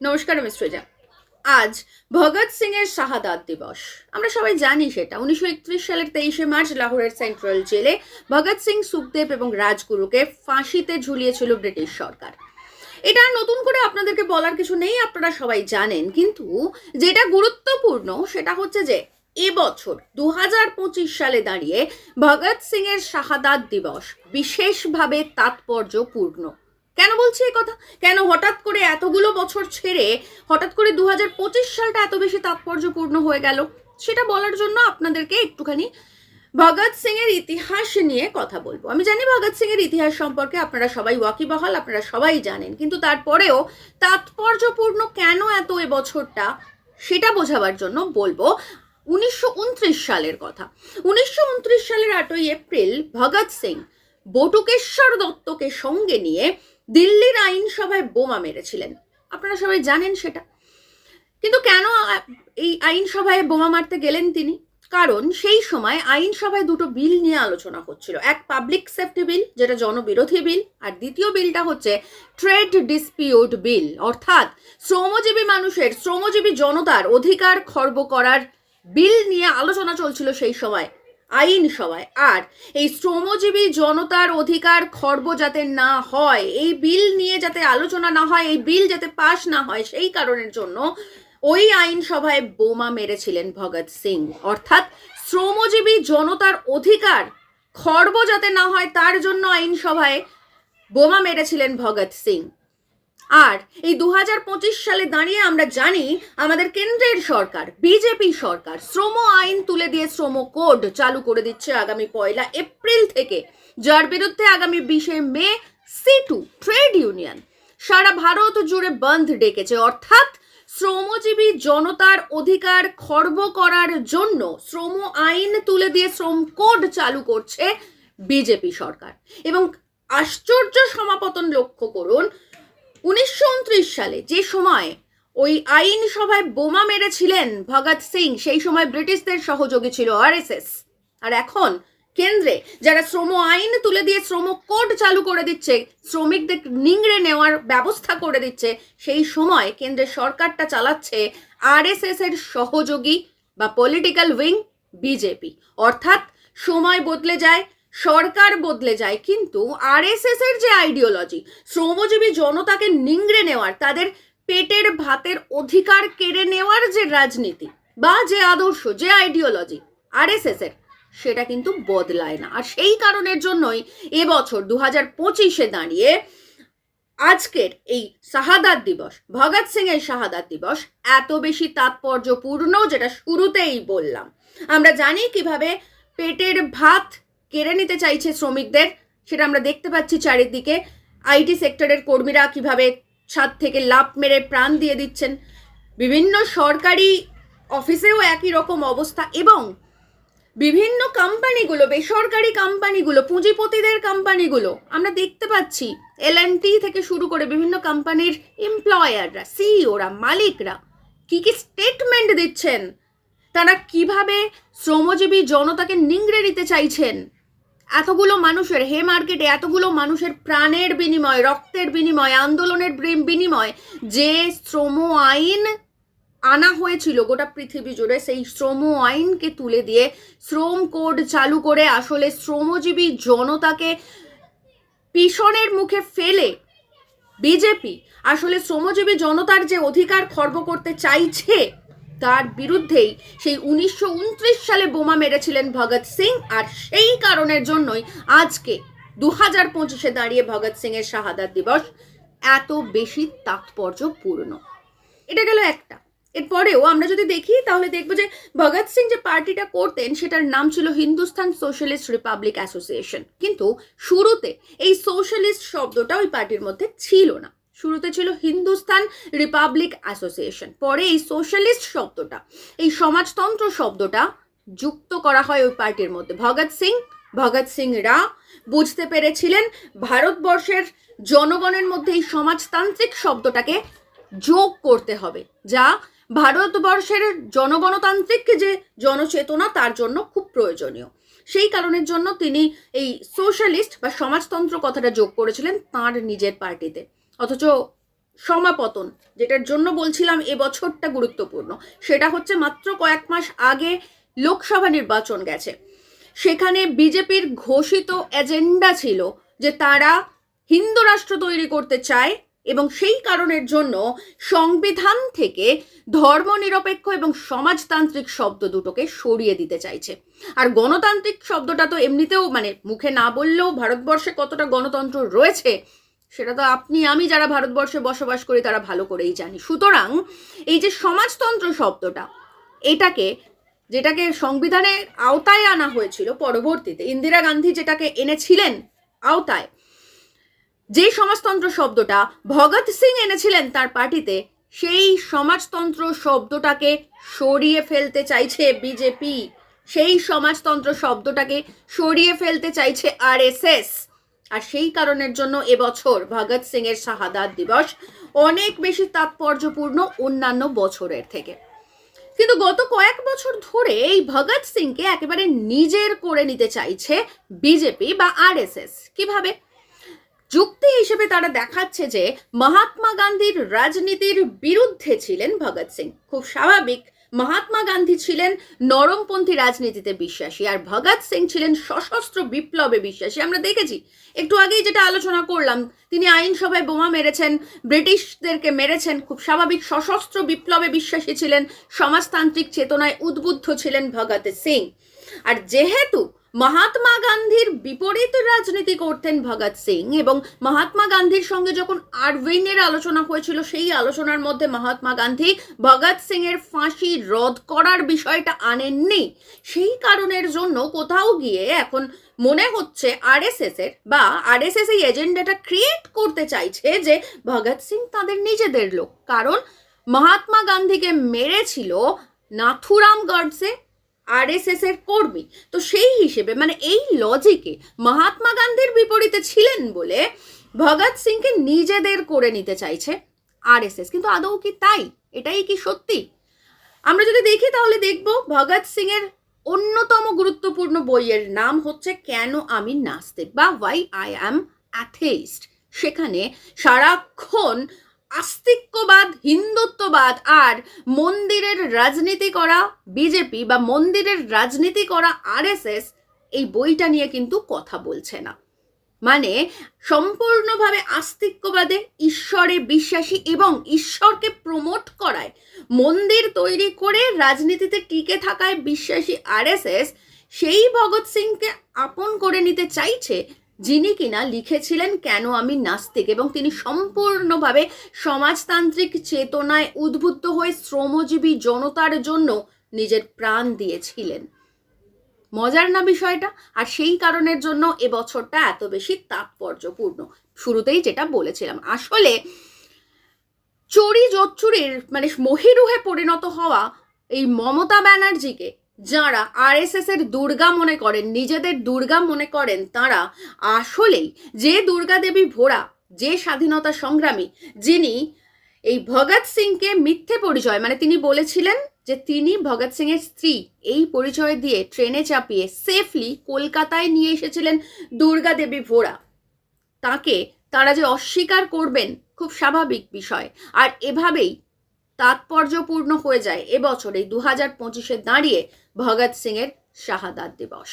নমস্কার, আমি আজ ভগৎ সিং এর শাহাদাত দিবস। আমরা সবাই জানি সেটা। উনিশশো একত্রিশ সালের তেইশে মার্চ লাহোরের সেন্ট্রাল জেলে ভগৎ সিং, সুখদেব এবং রাজগুরুকে ফাঁসিতে ঝুলিয়েছিল ব্রিটিশ সরকার। এটা নতুন করে আপনাদেরকে বলার কিছু নেই, আপনারা সবাই জানেন। কিন্তু যেটা গুরুত্বপূর্ণ, সেটা হচ্ছে যে এবছর দু হাজার পঁচিশ সালে দাঁড়িয়ে ভগৎ সিং এর শাহাদাত দিবস বিশেষভাবে তাৎপর্যপূর্ণ। কেন বলছি এই কথা? কেন হঠাৎ করে এতগুলো বছর ছেড়ে হঠাৎ করে দু হাজার পঁচিশ সালটা এত বেশি তাৎপর্যপূর্ণ হয়ে গেল? সেটা বলার জন্য আপনাদেরকে একটুখানি ভগৎ সিং এর ইতিহাস নিয়ে কথা বলব। আমি জানি ভগৎ সিং এর ইতিহাস সম্পর্কে আপনারা সবাই ওয়াকিবহাল, আপনারা সবাই জানেন। কিন্তু তারপরেও তাৎপর্যপূর্ণ কেন এত এ বছরটা, সেটা বোঝাবার জন্য বলব উনিশশো উনত্রিশ সালের কথা। উনিশশো উনত্রিশ সালের আটই এপ্রিল ভগৎ সিং বটুকেশ্বর দত্তকে সঙ্গে নিয়ে দিল্লির আইনসভায় বোমা মেরেছিলেন। আপনারা সবাই জানেন সেটা। কিন্তু কেন এই আইনসভায় বোমা মারতে গেলেন তিনি? কারণ সেই সময় আইনসভায় দুটো বিল নিয়ে আলোচনা হচ্ছিল। এক পাবলিক সেফটি বিল যেটা জনবিরোধী বিল আর দ্বিতীয় বিলটা হচ্ছে ট্রেড ডিসপিউট বিল অর্থাৎ শ্রমজীবী মানুষের, শ্রমজীবী জনতার অধিকার খর্ব করার বিল নিয়ে আলোচনা চলছিল সেই সময়। আইন সভায়। আর এই শ্রমজীবী জনতার অধিকার খর্ব যাতে না হয়, এই বিল নিয়ে যাতে আলোচনা না হয়, এই বিল যাতে পাশ না হয়, সেই কারণের জন্য ওই আইনসভায় বোমা মেরেছিলেন ভগৎ সিং। অর্থাৎ শ্রমজীবী জনতার অধিকার খর্ব যাতে না হয়, তার জন্য আইনসভায় বোমা মেরেছিলেন ভগৎ সিং। আর এই দু হাজার পঁচিশ সালে দাঁড়িয়ে আমরা জানি আমাদের কেন্দ্রের সরকার, বিজেপি সরকার শ্রম আইন তুলে দিয়ে শ্রম কোড চালু করে দিচ্ছে আগামী পয়লা এপ্রিল থেকে, যার বিরুদ্ধে আগামী বিশে মে সি টু ট্রেড ইউনিয়ন সারা ভারত জুড়ে বন্ধ ডেকেছে। অর্থাৎ শ্রমজীবী জনতার অধিকার খর্ব করার জন্য শ্রম আইন তুলে দিয়ে শ্রম কোড চালু করছে বিজেপি সরকার। এবং আশ্চর্য সমাপতন লক্ষ্য করুন উনিশশো উনত্রিশ সালে যে সময় ওই আইন সভায় বোমা মেরেছিলেন ভগৎ সিং, সেই সময় ব্রিটিশদের সহযোগী ছিল আরএসএস। আর এখন কেন্দ্রে যারা শ্রম আইন তুলে দিয়ে শ্রম কোড চালু করে দিচ্ছে, শ্রমিকদের নিংড়ে নেওয়ার ব্যবস্থা করে দিচ্ছে, সেই সময় কেন্দ্রের সরকারটা চালাচ্ছে আরএসএস এর সহযোগী বা পলিটিক্যাল উইং বিজেপি। অর্থাৎ সময় বদলে যায় সরকার বদলে যায়, কিন্তু আরএসএস এর যে আইডিওলজি শ্রমজীবী জনতাকে নিংড়ে নেওয়ার, তাদের পেটের ভাতের অধিকার কেড়ে নেওয়ার যে রাজনীতি বা যে আদর্শ, যে আইডিওলজি আরএসএস এর, সেটা কিন্তু বদলায় না। আর সেই কারণের জন্যই এবছর দু হাজার পঁচিশে দাঁড়িয়ে আজকের এই শাহাদাত দিবস, ভগৎ সিং এর শাহাদাত দিবস এত বেশি তাৎপর্যপূর্ণ, যেটা শুরুতেই বললাম। আমরা জানি কীভাবে পেটের ভাত কেড়ে নিতে চাইছে শ্রমিকদের, সেটা আমরা দেখতে পাচ্ছি চারিদিকে। আইটি সেক্টরের কর্মীরা কীভাবে ছাদ থেকে লাভ মেরে প্রাণ দিয়ে দিচ্ছেন। বিভিন্ন সরকারি অফিসেও একই রকম অবস্থা এবং বিভিন্ন কোম্পানিগুলো, বেসরকারি কোম্পানিগুলো, পুঁজিপতিদের কোম্পানিগুলো, আমরা দেখতে পাচ্ছি এল থেকে শুরু করে বিভিন্ন কোম্পানির এমপ্লয়াররা সিইওরা মালিকরা কি কি স্টেটমেন্ট দিচ্ছেন? তারা কীভাবে শ্রমজীবী জনতাকে নিংড়ে নিতে চাইছেন? এতগুলো মানুষের হে মার্কেটে এতগুলো মানুষের প্রাণের বিনিময়, রক্তের বিনিময়, আন্দোলনের বিনিময়, যে শ্রম আইন আনা হয়েছিল গোটা পৃথিবী জুড়ে, সেই শ্রম আইনকে তুলে দিয়ে শ্রম কোড চালু করে আসলে শ্রমজীবী জনতাকে পিছনের মুখে ফেলে বিজেপি আসলে শ্রমজীবী জনতার যে অধিকার খর্ব করতে চাইছে তার বিরুদ্ধেই সেই উনিশশো উনত্রিশ সালে বোমা মেরেছিলেন ভগৎ সিং, আর সেই কারণের জন্যই আজকে দু হাজার পঁচিশে দাঁড়িয়ে ভগৎ সিং এর শাহাদাত দিবস এত বেশি তাৎপর্যপূর্ণ। এটা গেল একটা। এরপরেও আমরা যদি দেখি, তাহলে দেখব যে ভগৎ সিং যে পার্টিটা করতেন, সেটার নাম ছিল হিন্দুস্তান সোশ্যালিস্ট রিপাবলিক অ্যাসোসিয়েশন। কিন্তু শুরুতে এই সোশ্যালিস্ট শব্দটা ওই পার্টির মধ্যে ছিল না। শুরুতে ছিল হিন্দুস্তান রিপাবলিক অ্যাসোসিয়েশন, পরে এই সোশ্যালিস্ট শব্দটা, এই সমাজতন্ত্র শব্দটা যুক্ত করা হয় ওই পার্টির মধ্যে। ভগৎ সিং ভগৎ সিং রা বুঝতে পেরেছিলেন ভারতবর্ষের জনগণের মধ্যে এই সমাজতান্ত্রিক শব্দটাকে যোগ করতে হবে, যা ভারতবর্ষের জনগণতান্ত্রিক যে জনচেতনা তার জন্য খুব প্রয়োজনীয়। সেই কারণের জন্য তিনি এই সোশ্যালিস্ট বা সমাজতন্ত্র কথাটা যোগ করেছিলেন তার নিজের পার্টিতে। অথচ সমাপতন, যেটার জন্য বলছিলাম এ বছরটা গুরুত্বপূর্ণ। সেটা হচ্ছে মাত্র কয়েক মাস আগে লোকসভা নির্বাচন গেছে। সেখানে বিজেপির ঘোষিত এজেন্ডা ছিল যে তারা হিন্দু রাষ্ট্র তৈরি করতে চায় এবং সেই কারণের জন্য সংবিধান থেকে ধর্মনিরপেক্ষ এবং সমাজতান্ত্রিক শব্দ দুটোকে সরিয়ে দিতে চাইছে। আর গণতান্ত্রিক শব্দটা তো এমনিতেও মানে মুখে না বললেও ভারতবর্ষে কতটা গণতন্ত্র রয়েছে সেটা তো আপনি, আমি যারা ভারতবর্ষে বসবাস করি তারা ভালো করেই জানি। সুতরাং এই যে সমাজতন্ত্র শব্দটা, এটাকে, যেটাকে সংবিধানের আওতায় আনা হয়েছিল পরবর্তীতে, ইন্দিরা গান্ধী যেটাকে এনেছিলেন আওতায়, যে সমাজতন্ত্র শব্দটা ভগৎ সিং এনেছিলেন তার পার্টিতে, সেই সমাজতন্ত্র শব্দটাকে সরিয়ে ফেলতে চাইছে বিজেপি। সেই সমাজতন্ত্র শব্দটাকে সরিয়ে ফেলতে চাইছে আরএসএস। আর সেই কারণের জন্য এবছর ভগৎ সিং এর শাহাদাত দিবস অনেক বেশি তাৎপর্যপূর্ণ অন্যান্য বছরের থেকে। কিন্তু গত কয়েক বছর ধরে এই ভগৎ সিংকে একেবারে নিজের করে নিতে চাইছে বিজেপি বা আরএসএস। কীভাবে? যুক্তি হিসেবে তারা দেখাচ্ছে যে মহাত্মা গান্ধীর রাজনীতির বিরুদ্ধে ছিলেন ভগৎ সিং। খুব স্বাভাবিক মহাত্মা গান্ধী ছিলেন নরমপন্থী রাজনীতিতে বিশ্বাসী আর ভগৎ সিং ছিলেন সশস্ত্র বিপ্লবে বিশ্বাসী। আমরা দেখেছি, একটু আগেই যেটা আলোচনা করলাম, তিনি আইনসভায় বোমা মেরেছেন, ব্রিটিশদেরকে মেরেছেন, খুব স্বাভাবিক সশস্ত্র বিপ্লবে বিশ্বাসী ছিলেন, সমাজতান্ত্রিক চেতনায় উদ্বুদ্ধ ছিলেন ভগৎ সিং। আর যেহেতু মহাত্মা গান্ধীর বিপরীত রাজনীতি করতেন ভগৎ সিং এবং মহাত্মা গান্ধীর সঙ্গে যখন আরভিনের আলোচনা হয়েছিল, সেই আলোচনার মধ্যে মহাত্মা গান্ধী ভগৎ সিং এর ফাঁসি রদ করার বিষয়টা আনেননি। সেই কারণের জন্য কোথাও গিয়ে এখন মনে হচ্ছে আরএসএস এর বা আরএসএস এই এজেন্ডাটা ক্রিয়েট করতে চাইছে যে ভগৎ সিং তাদের নিজেদের লোক। কারণ মহাত্মা গান্ধীকে মেরেছিল নাথুরাম গডসে আরএসএস এর কর্মী। তো সেই হিসেবে মানে এই লজিকে মহাত্মা গান্ধীর বিপরীতে ছিলেন বলে ভগৎ সিংকে নিজেদের করে নিতে চাইছে আরএসএস কিন্তু আদৌ কি তাই? এটাই কি সত্যি? আমরা যদি দেখি, তাহলে দেখব ভগৎ সিং এর অন্যতম গুরুত্বপূর্ণ বইয়ের নাম হচ্ছে কেন আমি নাস্তিক বা ওয়াই আই অ্যাম অ্যাথেইস্ট সেখানে সারাক্ষণ আস্তিক্যবাদ, হিন্দুত্ববাদ আর মন্দিরের রাজনীতি করা, বিজেপি বা মন্দিরের রাজনীতি করা আরএসএস এই বইটা নিয়ে কিন্তু কথা বলছে না। মানে সম্পূর্ণভাবে আস্তিক্যবাদে ঈশ্বরে বিশ্বাসী এবং ঈশ্বরকে প্রমোট করায়, মন্দির তৈরি করে রাজনীতিতে টিকে থাকায় বিশ্বাসী আরএসএস সেই ভগৎ সিংকে আপন করে নিতে চাইছে যিনি কিনা লিখেছিলেন কেন আমি নাস্তিক এবং তিনি সম্পূর্ণভাবে সমাজতান্ত্রিক চেতনায় উদ্বুদ্ধ হয়ে শ্রমজীবী জনতার জন্য নিজের প্রাণ দিয়েছিলেন। মজার না বিষয়টা? আর সেই কারণের জন্য এবছরটা এত বেশি তাৎপর্যপূর্ণ। শুরুতেই যেটা বলেছিলাম, আসলে চুরি জোচ্চুরির মানে মহিরুহে পরিণত হওয়া এই মমতা ব্যানার্জিকে যারা আরএসএস এর দুর্গা মনে করেন, নিজেদের দুর্গা মনে করেন, তারা আসলেই যে দুর্গা দেবী ভোরা, যে স্বাধীনতা সংগ্রামী, যিনি এই ভগৎ সিংকে মিথ্যে পরিচয় মানে তিনি বলেছিলেন যে তিনি ভগৎ সিং এর স্ত্রী, এই পরিচয় দিয়ে ট্রেনে চাপিয়ে সেফলি কলকাতায় নিয়ে এসেছিলেন দুর্গা দেবী ভোরা। তাকে তারা যে অস্বীকার করবেন, খুব স্বাভাবিক বিষয়। আর এভাবেই তাৎপর্যপূর্ণ হয়ে যায় এবছর এই দু হাজার পঁচিশে দাঁড়িয়ে ভগৎ সিংয়ের এর শাহাদাত দিবস।